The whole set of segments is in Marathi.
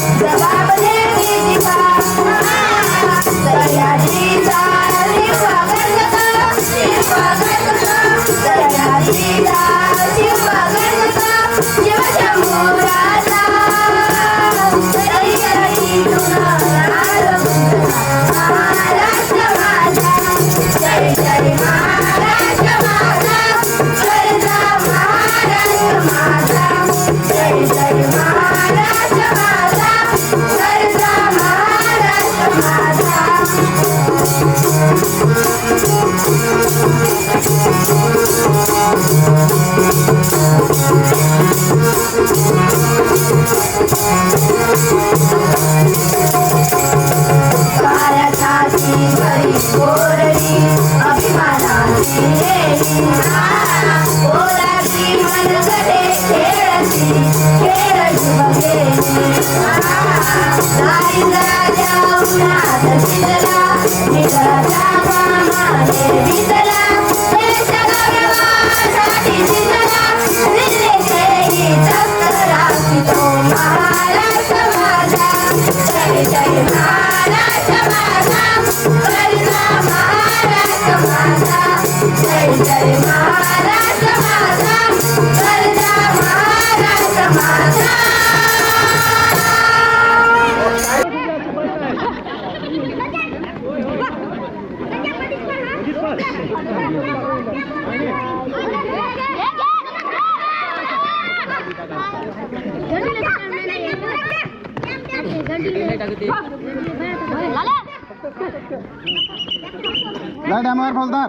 Trabalho. लाय डॅमवर फौजदार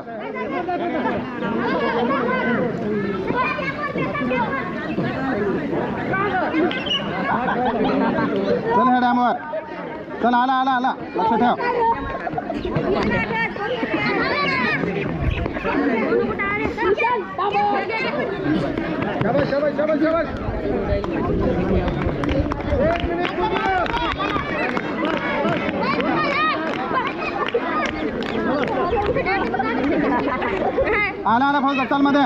चल ह्या डॅमवर चल आला आला आला लक्ष ठेव आला आला फौजदार चलमध्ये.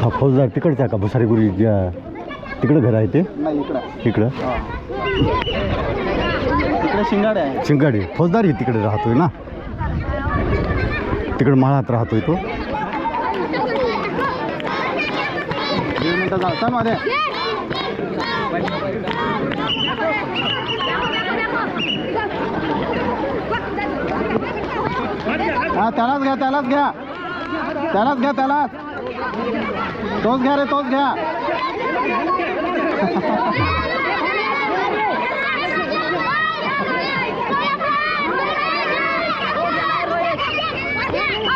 हा फौजदार तिकडचा का? भुसारीगुरी ज्या तिकडं घर आहे ते? इकडं. इकडं? इकडे शिंगाडे आहे. फौजदार तिकडे राहतोय ना? तिकडे माळात राहतोय तो. दीड मिनिटं जा चलमध्ये हा त्यालाच घ्या त्यालाच घ्या. त्यालाच घ्या त्यालाच. तोच घ्या रे तोच घ्या.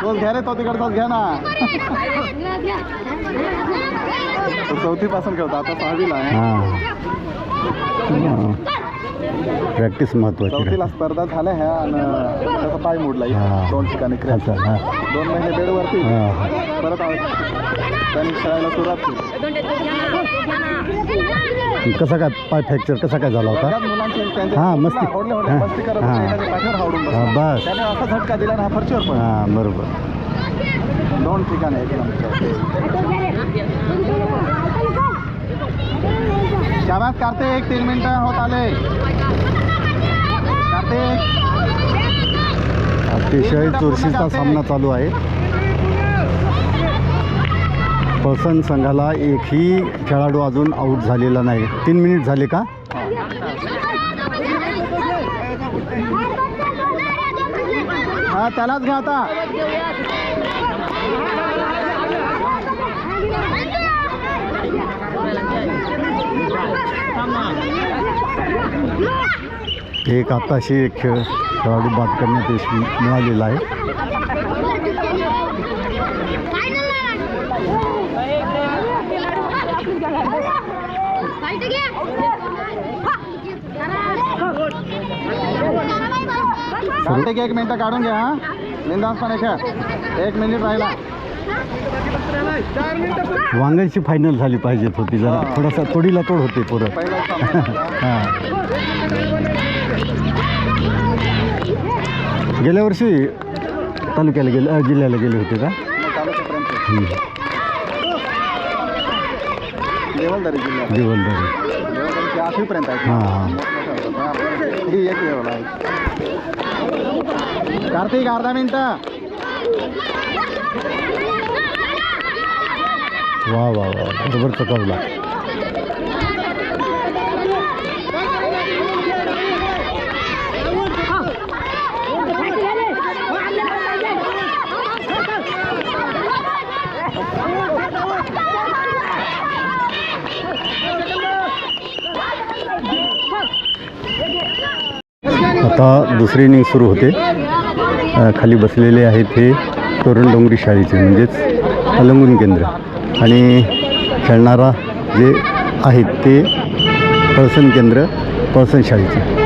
तोच घ्या रे तो तिकडचाच घ्या ना. चौथी पासून खेळतो आता सहावीला आहे. हां. प्रॅक्टिस महत्वाची चौथीला स्पर्धा झाल्या ह्या आणि त्याचा पाय मोडला. दोन ठिकाणी हां. दोन महिने बेडवरती. हां. परत त्यांनी खेळायला सुरुवात केली. कसा काय पाय फ्रॅक्चर कसा काय झाला होता? हा, मस्ती. हा. बस. असा झटका दिला ना हा फरशीवर पडला. हां बरोबर. दोन ठिकाणी एकदम शाबास कार्तिक तीन मिनिटं होत आले. कार्तिक. अतिशय चुरशीचा सामना चालू आहे. पर्सन संघाला एकही खेळाडू अजून आऊट झालेला नाही. तीन मिनिट झाले का? हा त्यालाच घ्या आता. एक आताशी एक खेळ खेळाडू बाद करण्यात यश मिळालेला आहे. कार्तिक एक मिनिटं काढून घ्या हा. बिंदासपणे खेळ एक मिनिट राहिला. वांगणची फायनल झाली पाहिजेत होती जरा. थोडासा तोडीला तोड होते पोरं. हां. गेल्या वर्षी तालुक्याला गेले जिल्ह्याला गेले होते का. देवलदारी जिल्ह्यात दिवलदारी. आठवीपर्यंत आहे. हां हां. ही एक लेवल आहे. कार्तिक अर्धा मिनिटं. वा वा वा. बरोबर चकवला. आता दुसरी इनिंग सुरू होते. खाली बसलेले आहेत हे तोरण डोंगरी शाळेचे म्हणजेच अलंगून केंद्र. आणि खेळणारा जे आहेत ते पळसन केंद्र पळसन शाळेचे.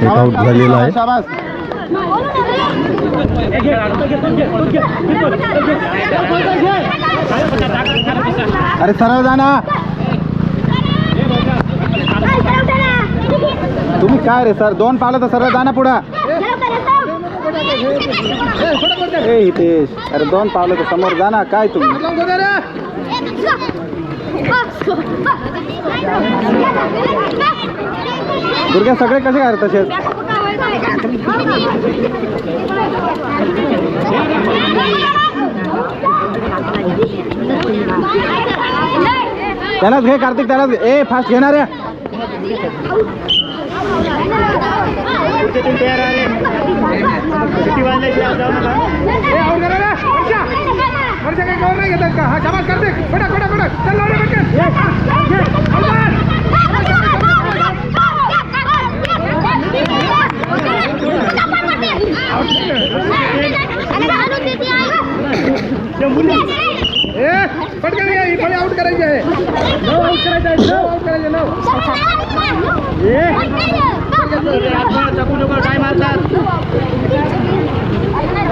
आउट झालेला आहे अरे सरळ जा ना तुम्ही काय रे सर दोन पावलं तर सरळ जा ना पुढं ए हितेश अरे दोन पावलं तर समोर जा ना काय तुम्ही दुर्गा सगळे कसे काय रे तसेच? त्यालाच घे कार्तिक त्यालाच ए फास्ट घेणार आहे. हर जगह गौर नहीं है हाँ शाबाश कर दे। बड़ा बड़ा बड़ा। चल लो बच्चे। ये ये हाँ, हाँ, हाँ, ए फट कर गया ये पहले आउट है no out no out no ए।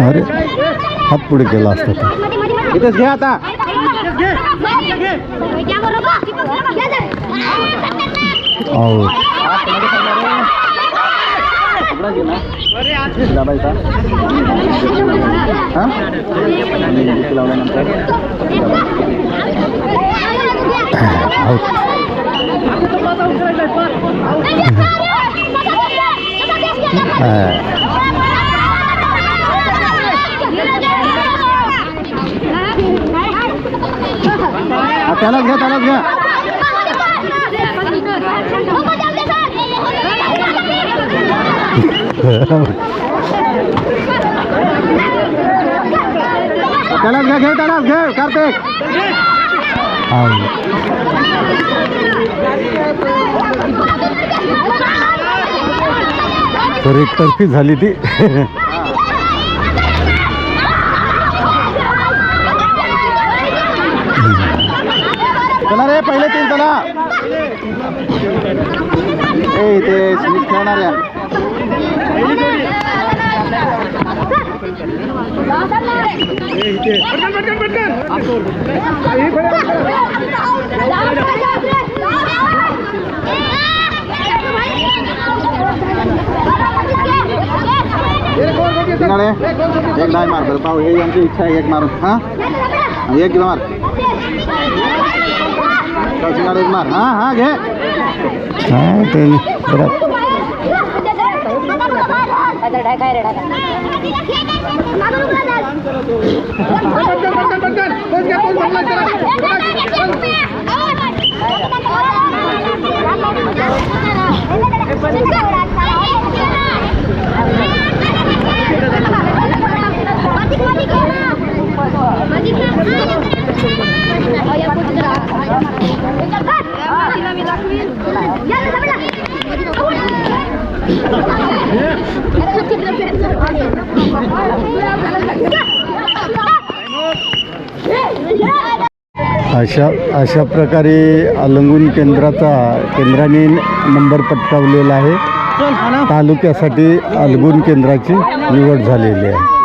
अरे तर. हितेश घे आता आऊट दाबायचा हा लावल्यानंतर आऊट हा, त्यालाच घ्या त्यालाच घ्या. त्यालाच घ्या घे त्यालाच घे कार्तिक. तर एकतर्फी झाली ती. एक डाय मार हे यांची इच्छा आहे एक मारून हा हा, एक किलो मार एक मार हा हा घे हा ते जरा अशा अशा प्रकारे अलंगून केंद्राचा केंद्राने नंबर पटकावलेला आहे. तालुक्यासाठी अलगुण केंद्राची निवड झालेली आहे.